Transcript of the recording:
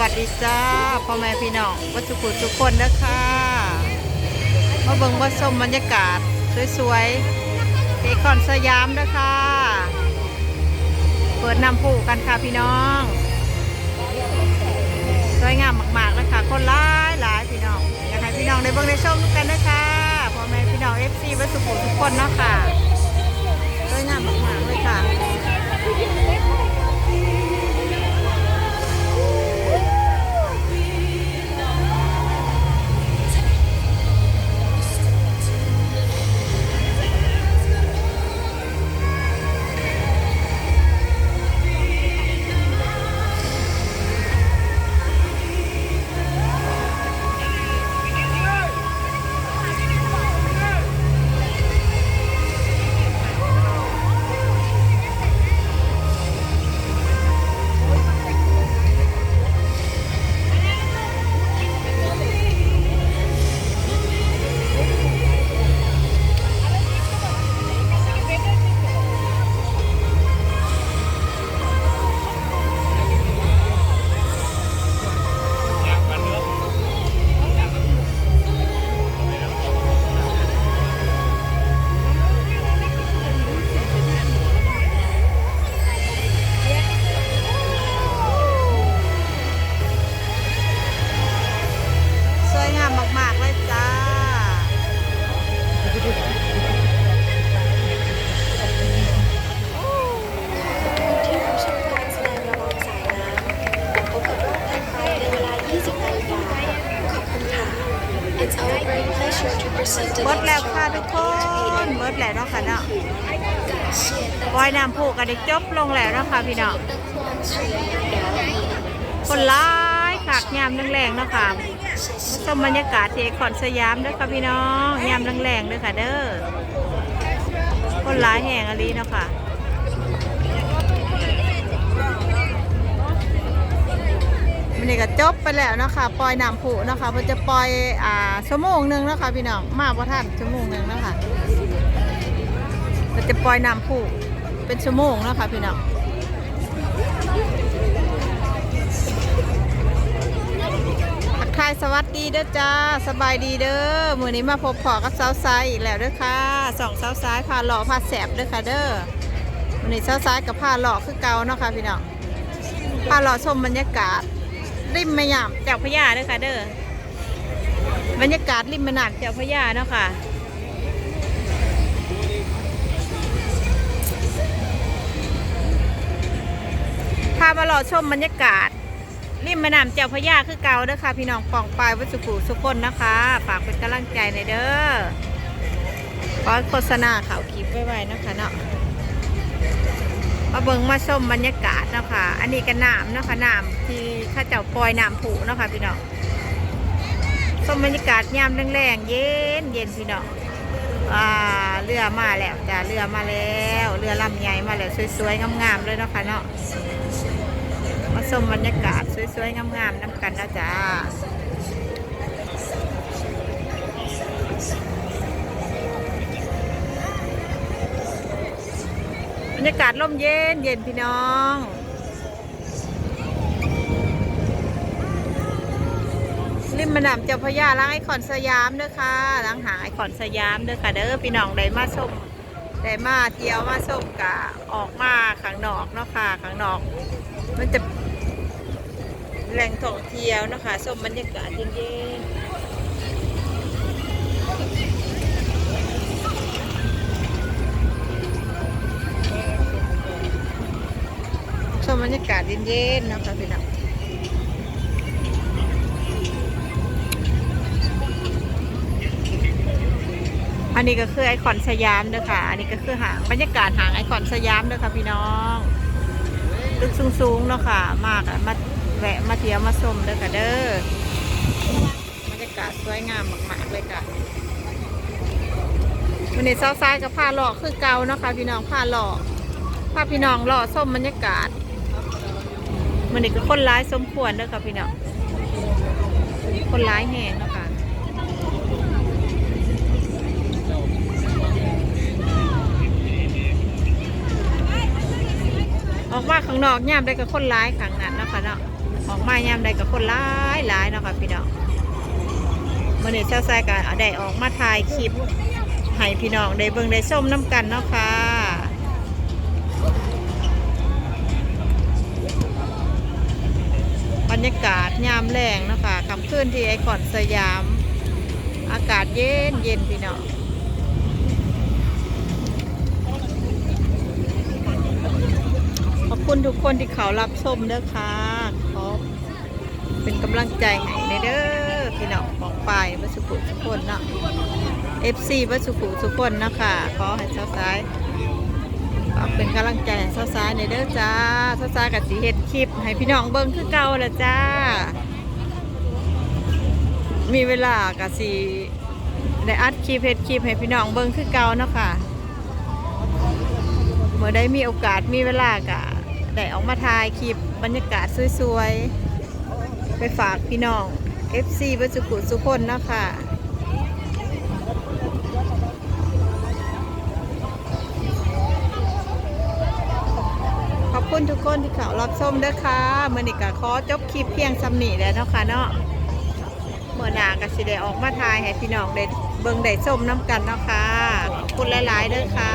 วัสดีจ้าพ่อแม่พี่น้องวัชุกุทุกคนนะคะมาเบิ่งมาชมบรรยากาศ สวยๆเทคอนสยามนะคะ เปิดนำผู้กันค่ะพี่น้อง สวยงามมากๆเลยค่ะคนหลายหลายพี่น้องอยากให้พี่น้องได้เบิ่งได้ชมกันนะคะพ่อแม่พี่น้องเอฟซีวัชุกุทุกคนเนาะค่ะสวยงามมากๆเลยค่ะ เบิดแล้วค่ะทุกคนเบิดแล้วนะคะเนาะวอยน้ำผูกกันได้จบลงแล้วนะคะพี่เนาะคนร้ายขากยามแรงๆเนาะค่ะชมบรรยากาศเทคอนสยามด้วยค่ะพี่น้องยามแรงๆด้วยค่ะเด้อคนร้ายแห่งอลีเนาะค่ะ นนี่ก็จบไปแล้วนะคะปล่อยน้ำผุนะคะเพื่อจะปล่อยอ่าชั่วโมงหนึ่งนะคะพี่น้องมาพระท่านชั่วโมงหนึ่งนะคะเพื่อจะปล่อยน้ำผุเป็นชั่วโมงนะคะพี่น้องทักทายสวัสดีเด้อจ้าสบายดีเด้อมือนี้มาพบพอกับสาวซ้ายอีกแล้วเด้อค่ะสองสาวซ้ายพาหล่อพาแสบเด้อค่ะเด้อมือนี้สาวซ้ายกับพาหล่อคือเก่าเนาะค่ะพี่น้องพาหล่อชมบรรยากาศ ริมแม่น้ำเจ้าพระยาเด้อค่ะ เด้อบรรยากาศริมแม่น้ำเจ้าพระยาเนาะค่ะพามาหล่อชมบรรยากาศริมแม่น้ำเจ้าพระยาคือเก่าเด้อค่ะ พี่น้องปองปลายวัสุขุสุขคนนะคะฝากเป็นกำลังใจในเด้อขอโฆษณาข่าวคลิปไว้ๆนะคะเนาะ มาเบิ่งมาชมบรรยากาศเนาะคะอันนี้ก็น้ำเนาะคะน้ำที่ข้าเจ้าปล่อยน้ำผุเนาะคะพี่น้องชมบรรยากาศยามแรงๆเย็นเย็นพี่น้องอ่าเรือมาแล้วจ้ะเรือมาแล้วเรือลำใหญ่มาแล้วสวยๆงามๆเลยเนาะคะเนาะมาชมบรรยากาศสวยๆงามๆน้ำกันนะจ๊ะ รรยากาศร่มเย็นเย็นพี่น้อง ริมแม่น้ำเจ้าพระยาล้างไอคอนสยามเด้อค่ะล้างหางไอคอนสยามเด้อค่ะเด้อพี่น้องได้มาชมได้มาเที่ยวมาชมกะออกมาข้างนอกเนาะค่ะข้างนอก มันจะแหล่งท่องเที่ยวนะคะชมบรรยากาศเย็นๆ ชมบรรยากาศเย็นๆนะคะพี่น้องอันนี้ก็คือไอคอนสยามเด้อค่ะ อันนี้ก็คือหางบรรยากาศหางไอคอนสยามเด้อค่ะพี่น้องตึกสูงๆเนาะค่ะ มากอะมาแวะมาเที่ยวมาชมเด้อค่ะเด้อบรรยากาศสวยงามมากๆเลยค่ะวันนี้เช้าซ้ายกับผ้าหล่อคือเก่าเนาะค่ะพี่น้องผ้าหล่อผ้าพี่น้องหล่อส้มบรรยากาศ วันนี้ก็คนร้ายสมควรเด้อค่ะพี่น้องคนร้ายแห่งเนาะค่ะออกมาข้างนอกย่ามได้กับคนร้ายขังนั้นเนาะคะเนาะออกมายามใดกับคนร้ายหลายเนาะค่ะพี่น้องมื่อนี้เช้าใส่กันได้ออกมาถ่ายคลิปให้พี่น้องได้เบิ่งได้ส้มน้ำกันเนาะค่ะ รรยากาศยามแรงนะคะคำขึ้นที่ไอคอนสยาม อากาศเย็นเย็นพี่น้องขอบคุณทุกคนที่เขารับชมเด้อค่ะขอเป็นกำลังใจให้ในเด้อพี่น้องของปลายวัสุขุทุกคนเนาะ FC วัสุขุทุกคนนะคะขอให้เช้าซ้าย ฝาเป็นกำลังใจให้เช้าซาในเด้อจ้าเช้าซากับสีเห็ดคลิป ให้พี่น้องเบิ่งคือเก่าละจ้า มีเวลากับสีได้อัดคลิปเห็ดคลิปให้พี่น้องเบิ่งคือเก่าเนาะค่ะเมื่อได้มีโอกาสมีเวลากะได้ออกมาถ่ายคลิปบรรยากาศสวยๆ ไปฝากพี่น้อง FC บัจุกุสุคนเนาะค่ะ คุณทุกคนที่เขารับชมเด้อค่ะเมื่อนี้ก็ขอจบคลิปเพียงสำนีแล้วเนาะค่ะเนาะเมื่อหนาก็สิได้ออกมาถ่ายให้พี่น้องได้เบิ่งได้ชมน้ำกันเนาะค่ะขอบคุณหลายๆเด้อค่ะ